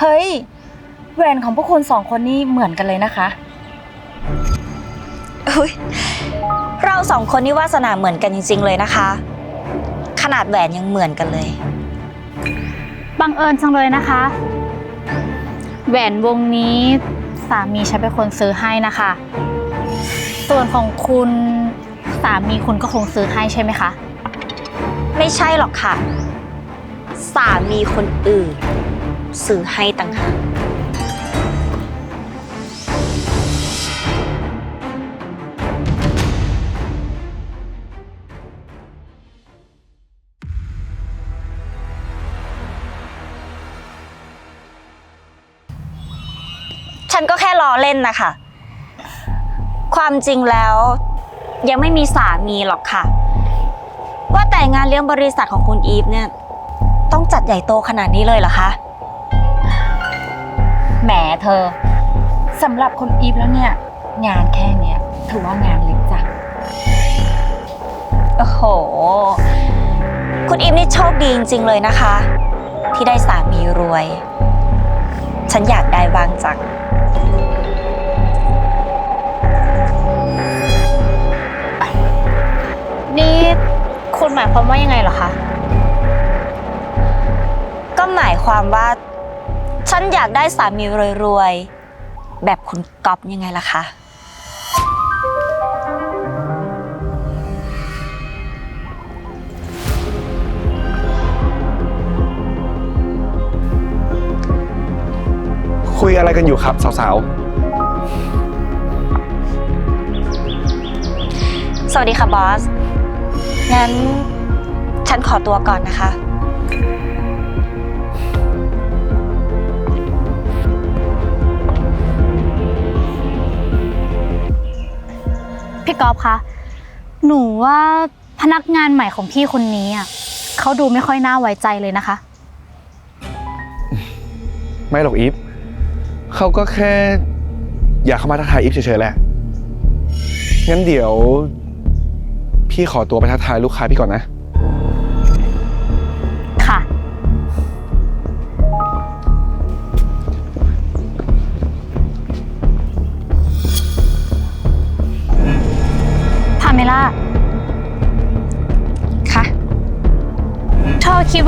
เฮ้ย แหวนของพวกคุณสองคนนี่เหมือนกันเลยนะคะอุ๊ยเราสองคนนี่วาสนาเหมือนกันจริง ๆ เลยนะคะ ขนาดแหวนยังเหมือนกันเลย บังเอิญจังเลยนะคะ แหวนวงนี้สามีฉันเป็นคนซื้อให้นะคะ ส่วนของคุณสามีคุณก็คงซื้อให้ใช่ไหมคะ ไม่ใช่หรอกค่ะ สามีคนอื่น ซื้อให้ต่างหากฉันก็แค่ล้อเล่นนะคะ ความจริงแล้วยังไม่มีสามีหรอกค่ะ ว่าแต่งานเลี้ยงบริษัทของคุณอีฟเนี่ย ต้องจัดใหญ่โตขนาดนี้เลยเหรอคะ แหมเธอสำหรับคนอีฟแล้วเนี่ย งานแค่เนี้ยถือว่างานเล็กจ้ะโอ้โห คุณอีฟนี่โชคดีจริงๆเลยนะคะ ที่ได้สามีรวย ฉันอยากได้บางจังนี่คุณหมายความว่ายังไงเหรอคะ ก็หมายความว่า ฉันอยากได้สามีรวยๆ แบบคุณก๊อฟยังไงล่ะคะ คุยอะไรกันอยู่ครับสาวสวัสดีค่ะบอส งั้น ฉันขอตัวก่อนนะคะ กอล์ฟคะ หนูว่าพนักงานใหม่ของพี่คนนี้อะเขาดูไม่ค่อยน่าไว้ใจเลยนะคะ ไม่หรอกอีฟเขาก็แค่ อยากเข้ามาทักทายอีฟเฉยๆแหละ งั้นเดี๋ยว พี่ขอตัวไปทักทายลูกค้าพี่ก่อนนะ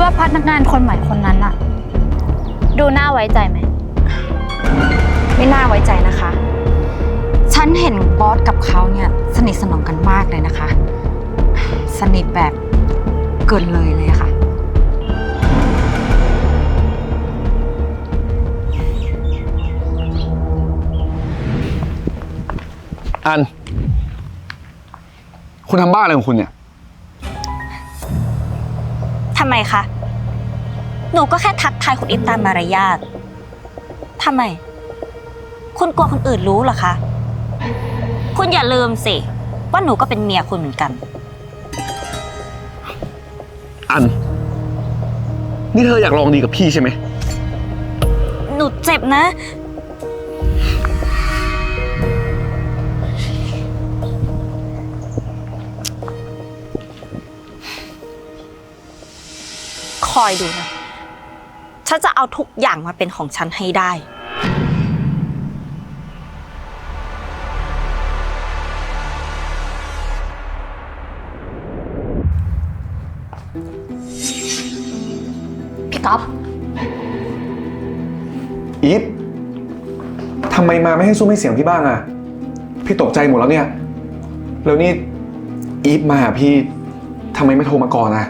ว่าพนักงานคนใหม่คนนั้นอะดูน่าไว้ใจไหม ไม่น่าไว้ใจนะคะ ฉันเห็นบอสกับเขาเนี่ยสนิทสนมกันมากเลยนะคะ สนิทแบบเกินเลยเลยอะค่ะ อัน คุณทำบ้าอะไรของคุณเนี่ย ทำไมคะ หนูก็แค่ทักทายคุณอีฟตามมารยาททำไม คุณกลัวคนอื่นรู้เหรอคะ คุณอย่าลืมสิ ว่าหนูก็เป็นเมียคุณเหมือนกัน อัน นี่เธออยากลองดีกับพี่ใช่ไหม หนูเจ็บนะ คอยดูนะ ฉันจะเอาทุกอย่างมาเป็นของฉันให้ได้ พี่ก๊อฟอีฟทำไมมาไม่ให้ซุ้มให้เสียงพี่บ้างอะพี่ตกใจหมดแล้วเนี่ย แล้วนี่อีฟมาหาพี่ทำไมไม่โทรมาก่อนอะ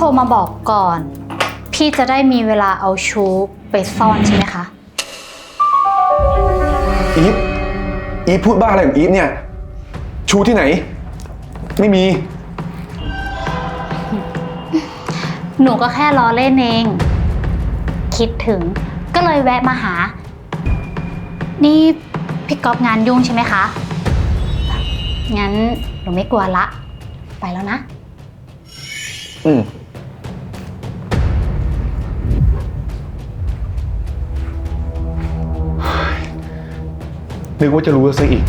ทรมาบอกก่อน พี่จะได้มีเวลาเอาชูไปซ่อนใช่ไหมคะ อีฟ อีฟพูดบ้าอะไรของอีฟเนี่ย ชูที่ไหน ไม่มี หนูก็แค่ล้อเล่นเอง คิดถึงก็เลยแวะมาหา นี่พี่ก๊อฟงานยุ่งใช่ไหมคะ งั้นหนูไม่กลัวละ ไปแล้วนะ อืม นึกว่าจะรู้ซะอีก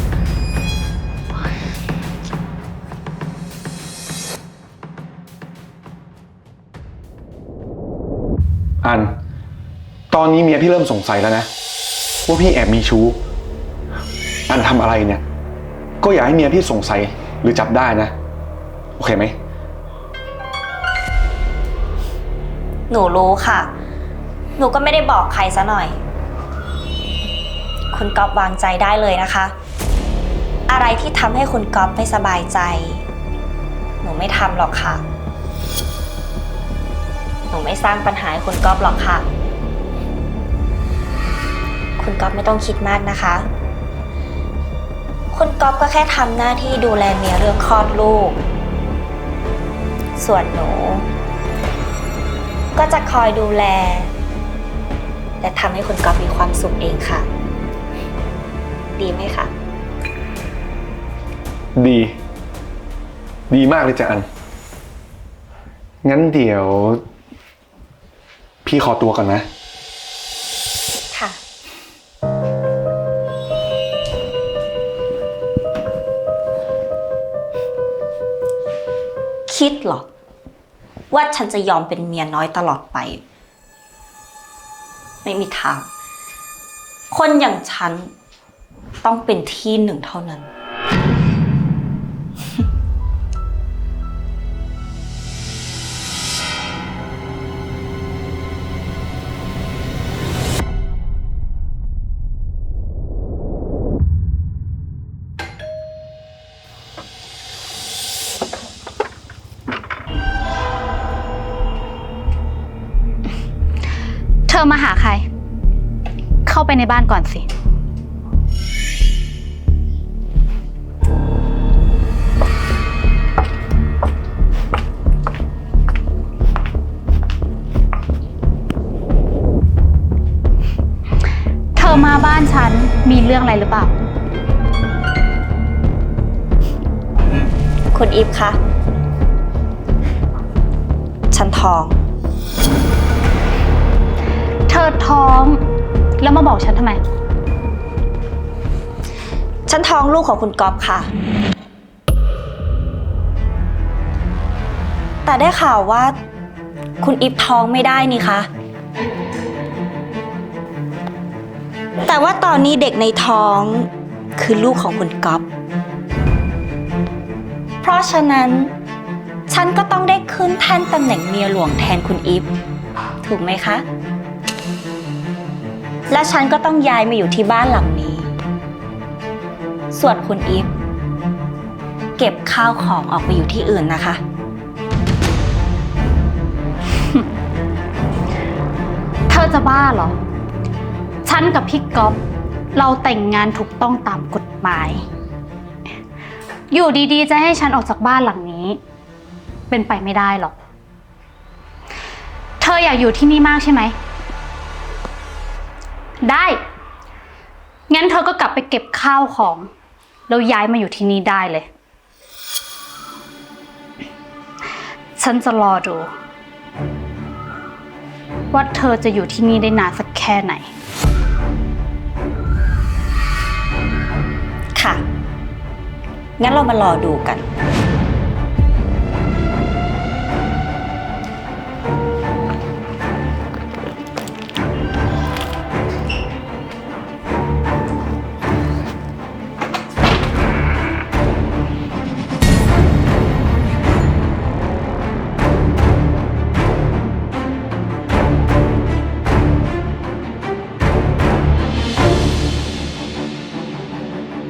อัน ตอนนี้เมียพี่เริ่มสงสัยแล้วนะ ว่าพี่แอบมีชู้ อันทำอะไรเนี่ย ก็อย่าให้เมียพี่สงสัยหรือจับได้นะ โอเคไหม หนูรู้ค่ะ หนูก็ไม่ได้บอกใครซะหน่อย คุณก๊อฟวางใจได้เลยนะคะ อะไรที่ทำให้คุณก๊อฟไม่สบายใจ หนูไม่ทำหรอกค่ะ หนูไม่สร้างปัญหาให้คุณก๊อฟหรอกค่ะ คุณก๊อฟไม่ต้องคิดมากนะคะ คุณก๊อฟก็แค่ทำหน้าที่ดูแลเมียเรื่องคลอดลูก ส่วนหนู ก็จะคอยดูแลและทำให้คุณก๊อฟมีความสุขเองค่ะ ดีไหมคะ ดี ดีมากเลยจ้ะอัน งั้นเดี๋ยว พี่ขอตัวก่อนนะ ค่ะ คิดเหรอ ว่าฉันจะยอมเป็นเมียน้อยตลอดไป ไม่มีทาง คนอย่างฉัน ต้องเป็นที่หนึ่งเท่านั้น เธอมาหาใคร เข้าไปในบ้านก่อนสิ มาบ้านฉันมีเรื่องอะไรหรือเปล่า คุณอีฟคะ ฉันท้อง เธอท้อง แล้วมาบอกฉันทำไม ฉันท้องลูกของคุณก๊อฟค่ะ แต่ได้ข่าวว่า คุณอีฟท้องไม่ได้นี่คะ แต่ว่าตอนนี้เด็กในท้องคือลูกของคุณก๊อฟเพราะฉะนั้น ฉันก็ต้องได้ขึ้นแท่นตำแหน่งเมียหลวงแทนคุณอีฟถูกไหมคะ และฉันก็ต้องย้ายมาอยู่ที่บ้านหลังนี้ ส่วนคุณอีฟเก็บข้าวของออกไปอยู่ที่อื่นนะคะ เธอจะบ้าเหรอ นกับพี่ก๊อฟเราแต่งงานถูกต้องตามกฎหมาย อยู่ดีๆ จะให้ฉันออกจากบ้านหลังนี้ เป็นไปไม่ได้หรอก เธออยากอยู่ที่นี่มากใช่ไหม ได้ งั้นเธอก็กลับไปเก็บข้าวของ แล้วย้ายมาอยู่ที่นี่ได้เลย ฉันจะรอดูว่าเธอจะอยู่ที่นี่ได้นานสักแค่ไหน ค่ะ งั้นเรามารอดูกัน